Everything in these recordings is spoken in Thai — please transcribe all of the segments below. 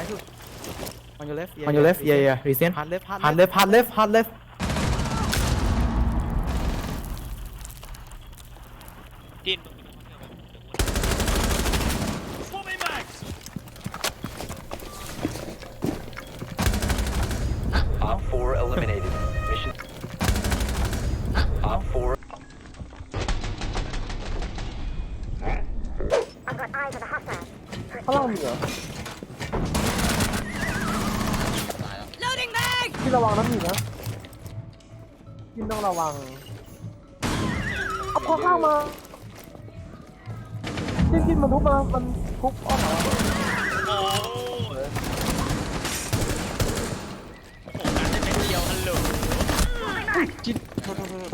ายสุด on your left On your left, yeah, yeah. Recent. หัน left หัน Hard left, hard left, hard left. ดิน Op 4 eliminated. Mission. Op 4. I've got eyes on a hostile. ข้างล่างมีเหรอ นระวังนะพี่นะพี่ต้องระวังเอาข้ามากินกินมันทุบมา มันทุบอ้อมหรอโอ้โหโอ้โหการได้เป็นเดียวฮัลโหลจิตโทษโทษโทษ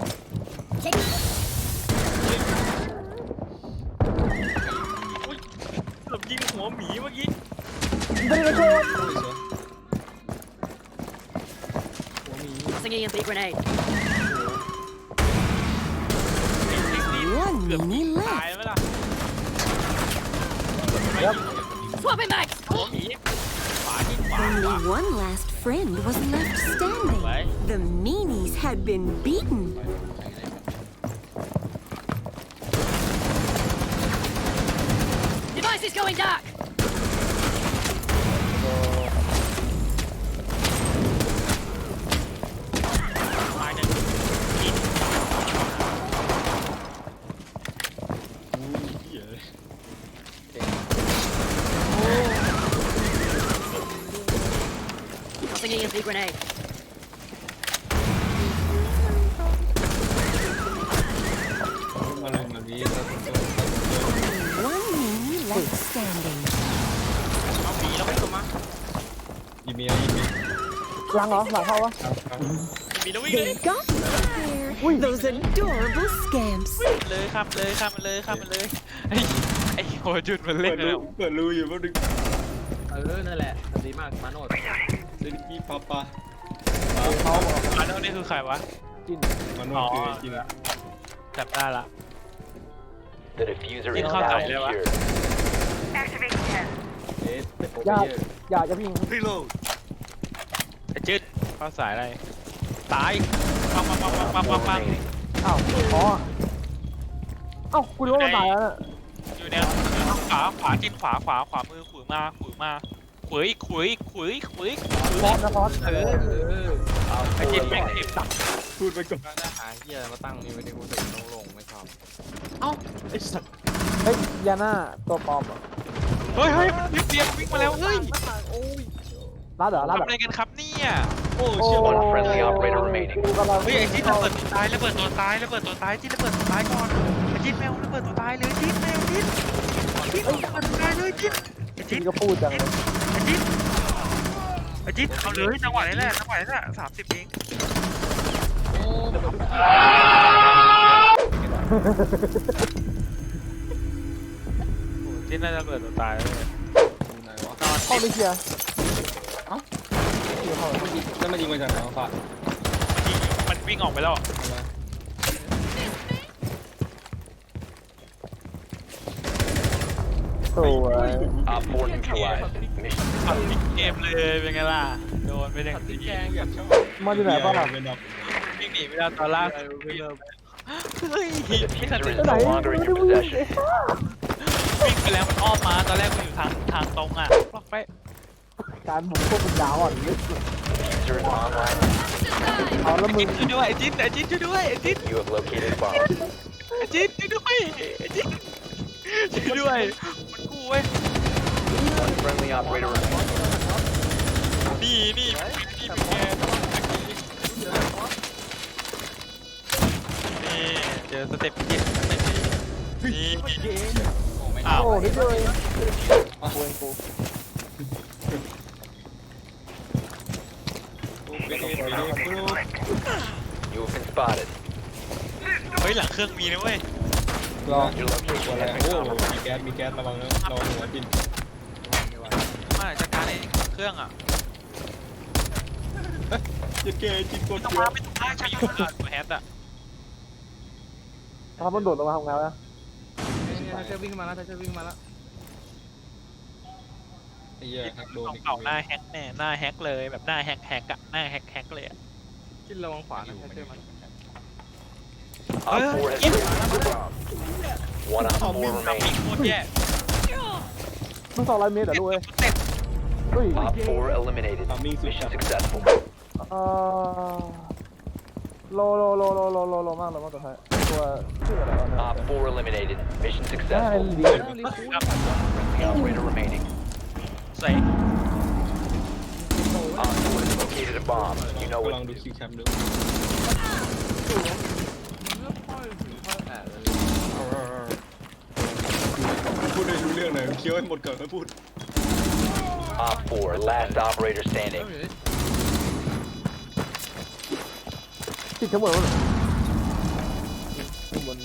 อุ้ยเกือบยิงหัวหมีเมื่อกี้ไม่ได้ช่วย Singing a big grenade. ไอ้เทคนิค One เกือบ mini ตาย left. ไหมล่ะ Swapping mags! หัวหมีขวายิงขวาข Only วา one last friend was left standing. Right. The meanies had been beaten. Device is going dark! A big grenade. One meanie left standing. เอาหมีแล้วไม่เข้ามาหลังเหรอหลังเข้าวะหมีแล้ววิ่งเลย They got me there. Those adorable scamps. เลยข้ามเลยข้ามมันเลยข้ามมันเลยไอ้ไอ้โหจุดมันเล่นแล้วเปิดรูอยู่แป๊บนึงเออ นั่นแหละดีมากมาโนด เด็กกี้ปาปาอันนั้นนี่คือใครวะมันว่าคือจริงอะจำได้ละ The diffuser is Didn't now contact you, secured. เอ๊ะเป็นโปรอย่าเยอร์อย่าจะพิงไอ้จืดเข้าสายอะไรตายปังปังปังปังปังปังปัง remaining. อ้าวอ๋อเอ้ากูรู้ว่ามันตายแล้วน่ะอยู่แนวขวาขวาจิ้มขวาขวาขวามือขวือมาขวือมา ขวืออีกขวืออีกขวืออีกขวืออีกฟอสนะฟอสเออเออเอาไอ้จิ้มแม่งเอ็มตักพูดไปก่อนหน้าหาเฮียมาตั้งนี่ไม่ได้กูเด็กลงลงไม่ชอบไอ้สัตว์เฮ้ยยาน่าตัวปลอมเหรอเฮ้ยเฮ้ยมันเตรียมวิ่งมาแล้วเฮ้ยรัดเหรอรัดทำเหรอะไรอกันครับเนี่ยโอ้โอ้เชื่อ One friendly operator remaining. กูกำลังเฮ้ยไอ้จิ้มระเบิดตัวตายระเบิดตัวตายระเบิดตัวตายจิ้มระเบิดตัวตายก่อนไอ้จิ้มแมวระเบิดตัวตายเลยจิ้มแมวจิ้มจิ้มระเบิดตัวตายเลยจิ้มไอ้จริจิ้งมก็พูดจังเลยไอ้จิ๊ดไอ้จิ๊ดเอาเลยจังหวะนี้แหละจังหวะนี้แหละสามสิบเองจิ๊ดน่าจะเกิดตัวตายเลยไหนวะนอนเข้าไปเคลียร์แล้วมันยิงมาจากไหนวะฟ้ายิงมันวิ่งออกไปแล้ว สวย Op 4 neutralized. Mission ขับวิ่งเกมเลยเป็นไงล่ะ โดนไปหนึ่งทีมันอยู่ไหนบ้างอะเป็นแบบวิ่งหนีไม่ได้ตอนล่างเฮ้ยพี่ diffuser ไป is ไหน no longer in your วิ่ง possession. วิ่งไปแล้วมันอ้อมมาตอนแรกมันอยู่ทางทางตรงอะล็อกไปการบุกพวกเป็นยาวอะนี่ Diffuser is online. เอาแล้วมึจิ๊งดช่วยด้วยไอ้จิ๊ดไอ้จิ๊ดช่วยด้วยไอ้จิ๊ด You have located bomb. ไอ้จิ๊ดช่วยด้วยไอ้จิ๊ดช่วยด้วย friendly operator remaining. นี่นี่นี่เป็นไงนี่เจอสเต็ปยิดนี่อ้าวโอ้นิดเดียวเองกูเองกูเป็นตัวนี้ปุ๊บ You have been spotted. เฮ้ยหลังเครื่องมีนะเว้ย รอ Your location อะไร has โอ้ been มีแก๊ส มีแก๊สระวังนะระวังหัวจิน มาจัดการไอ้ เครื่องอะจะเกยจินกดไม่ต้องเยมาอะไม่ต้องมาใช้ยูอะตัวแฮตอะถ้ามันโดดลงมาทำไงวะถ้าจะวิ่งมาแล้วถ้าจะวิ่งมาแล้วไอ้เหี้ยแฮกโดนของอีกเก่าหน้าแฮกแน่หน้าแฮกเลยแบบหน้าแฮกแฮกอะหน้าแฮกแฮกเลยอะกินระวังขวานะแค่เจอมัน Op 4 has located the bomb. One op 4ทำมิง remaining. โคตรแย่ มันสองร้อยเมตรเหรอลูกเอ้ยเต็ม เฮ้ย Op 4 eliminated. Mission successful. เอ่อโลโลโลโลโลโลโลมากโลมากตัวท้ายตัวชื่ออะไรวะเนี่ย Op 4 eliminated. Mission ได้ successful. ดี ครับ Friendly operator remaining. ใส่ Op 4 has located a bomb. You know กำลั what ง to ดู do. คิวแคมดู พูดได้รู้เรื่องหน่อยเคี้ยวให้หมดก่อนแล้วพูด Op 4, last operator standing. ติดทั้งหมดเลยข้างบน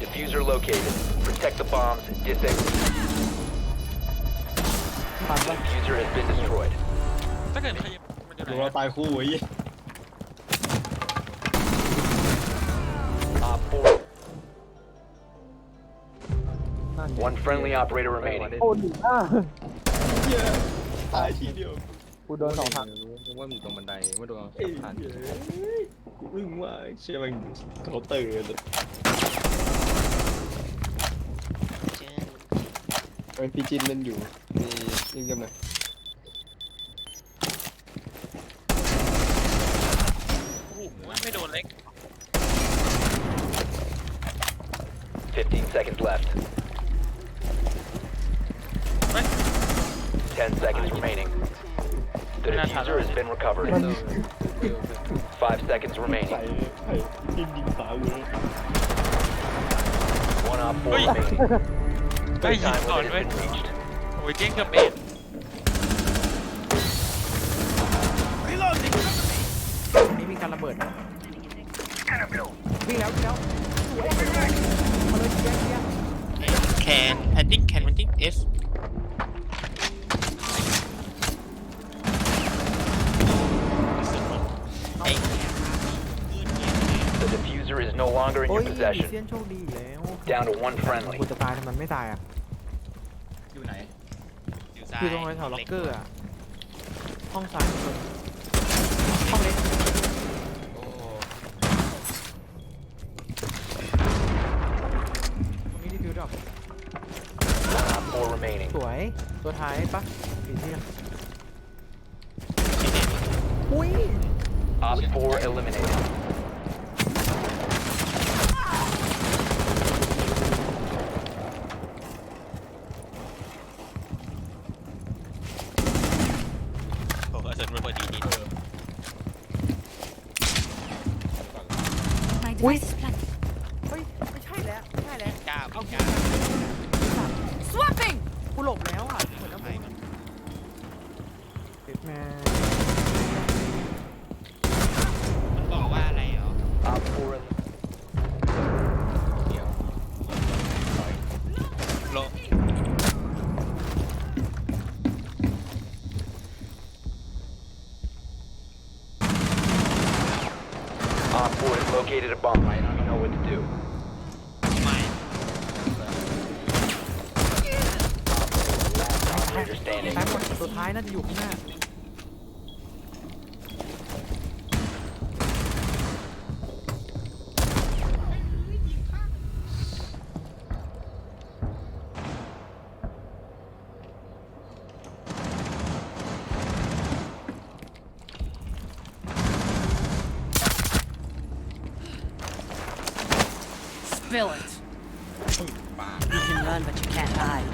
Diffuser located. Protect the bombs. Disable. ผ่านปะ Diffuser has been destroyed. ถ้าเกิดขยับมันจะไหดูนเราอะตายคู่ไอ้เหี้ย one friendly operator remaining. โอ้หนึ่งอะเหี้ยตายทีเดียวกูโดนสองทางว่ามึงตรงบันไดไม่โดนเอ้ยผ่านกูอึ้งว่าเชื่อมันเคาน์เตอร์เลยไอพี่จินเล่นอยู่นี่ยิงกันหน่อยโอ้โหไม่โดนเล็ก 15 seconds left. 10 seconds remaining. The diffuser has been recovered. 5 seconds ใส่ remaining. ใส่ยิงยิงสาวเลย One op 4 Oi. remaining. ไอ้ยิง Time ก่อน limit เว้ย has been reached. โอ้ยเก่งกับเอ็ดตรงนี้มีการระเบิดนะวิ่งแล้ววิ่งแล้วสวยเอาเลยเคลียร์เคลียร์แคนแอนดิ้งแ diffuser is no longer in โอ้ your ยดี possession. เซียนโชคดีอีกแล้ว Down to one friendly. กูจะตายทำไมไม่ตายอะอยู่ไหน อยู่ตรงแถวล็อกเกอร์อะห้องซ้ายสุดห้องเล็กตรงนี้รีวิวดอก One op 4 remaining. สวยตัวท้ายปะอีกที่นะอุ้ย Op 4 eliminated. โอ้โหเสร็จระเบิดดีดี My device is planted. เฮ้ยไม่ใช่แล้วไม่ใช่แล้วก้าวเอาก้าว Swapping! กูหลบแล้วอะเหมือนน้ำมันติดแม่มันบอกว่าอะไรเหรอ Op 4 el- located a bomb. You know what to do. ไม่ Operator standing. ซ้ายหมดตัวท้ายน่าจะอยู่ข้างหน้า Spill it. You can run, but you can't hide.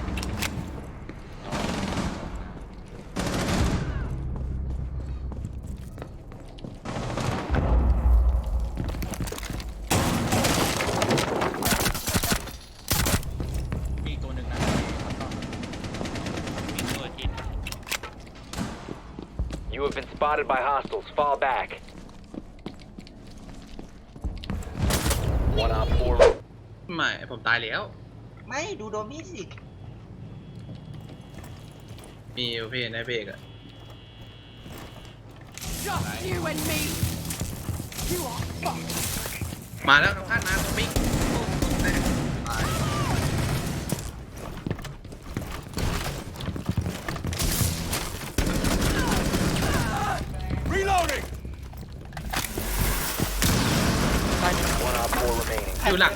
มีตัวหนึ่งนะมีตัวจิน You have been spotted by hostiles. Fall back. One op 4. ไม่ผมตายแล้ว ไม่ดูโดมี่สิ มีอยู่พี่ในเพกอะ Just you and me. มาแล้วท่านมาตรงนี้ อยู่หลัง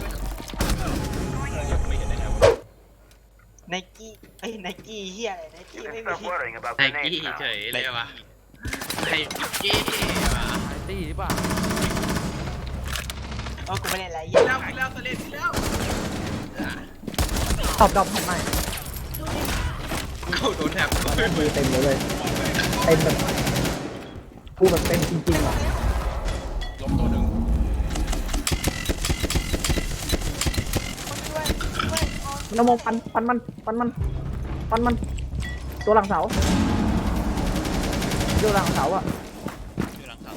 ไนกี้ไอ้ไนกี้เฮียอะไรไนกี้ไม่ มีไนกี้เฉยเลยวะไนกี้ว่ะไอตี้หรือเปล่าโอ้กูไม่เล่นอะไรเหี้ยตอบดอกทำไมเข้าโดนแถบมือเต็มเลยเลยเต็มแบบกูแบบเต็มจริงๆอะล้มตัวหนึ่งนโมฟันฟันมันฟันมันฟันมัน ตัวหลังเสาตัวหลังเสาอะอยู่หลังเสา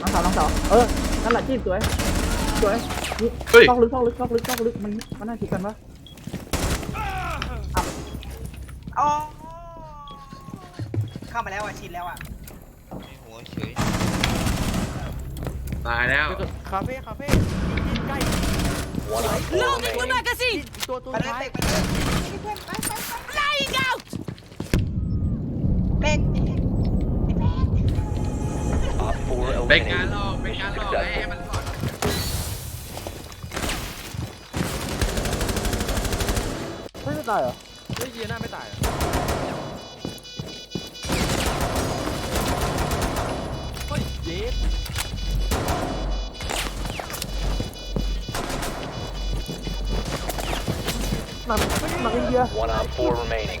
หลังเสาหลังเสาเออนั่นแหละจิ้มสวยสวยนี่ซอกลึกซอกลึกซอกลึกซอกลึกมันมันน่าคิดกันปะโอ้เข้ามาแล้วอะชินแล้วอะหัวเฉยตายแล้วเดี๋ยวคาเฟ่คาเฟ่ยิงใกล้ One on four Loading the remaining. magazine! ตัวตัวไปเลยท้ายเป๊กไปเลยเพื่อนไปไปไป Flying out! เป๊กไอ้เป๊กไอ้เป๊ก Op 4เป็นงาน eliminated. หลอกเป็นงานหลอก Successful. ให้มันหลอกไม่ได้ตายเหรอเฮ้ยเยียหน้าไม่ตายเหรอเฮ้ยเย็ดหนักหนักอินเดีย One on four remaining.